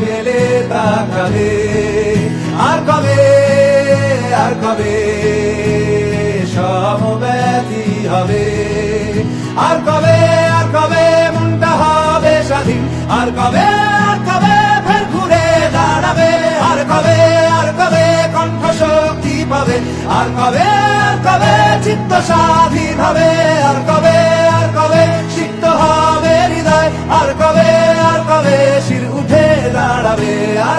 মেলে তাকাবে আর কবে? আর কবে? সমব্যথী হবে। আর কবে? আর কবে মনটা হবে স্বাধীন? আর কবে? আর কবে ফের ঘুরে দাঁড়াবে? আর কবে? আর কবে কণ্ঠ শক্তি পাবে? আর কবে? আর কবে চিত্ত স্বাধীন হবে?